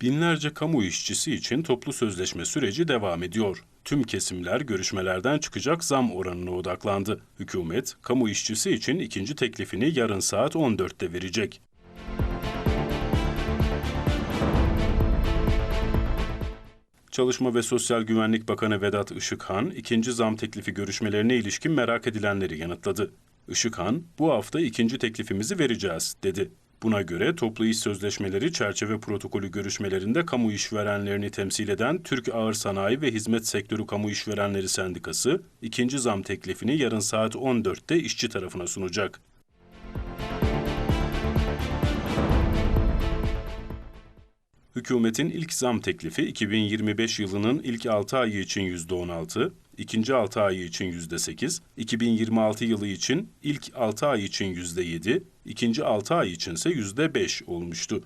Binlerce kamu işçisi için toplu sözleşme süreci devam ediyor. Tüm kesimler görüşmelerden çıkacak zam oranına odaklandı. Hükümet, kamu işçisi için ikinci teklifini yarın saat 14'te verecek. Çalışma ve Sosyal Güvenlik Bakanı Vedat Işıkhan, ikinci zam teklifi görüşmelerine ilişkin merak edilenleri yanıtladı. Işıkhan, bu hafta ikinci teklifimizi vereceğiz, dedi. Buna göre toplu iş sözleşmeleri çerçeve protokolü görüşmelerinde kamu işverenlerini temsil eden Türk Ağır Sanayi ve Hizmet Sektörü Kamu İşverenleri Sendikası, ikinci zam teklifini yarın saat 14'te işçi tarafına sunacak. Hükümetin ilk zam teklifi 2025 yılının ilk 6 ayı için %16, ikinci 6 ayı için %8, 2026 yılı için ilk 6 ay için %7, ikinci 6 ay için ise %5 olmuştu.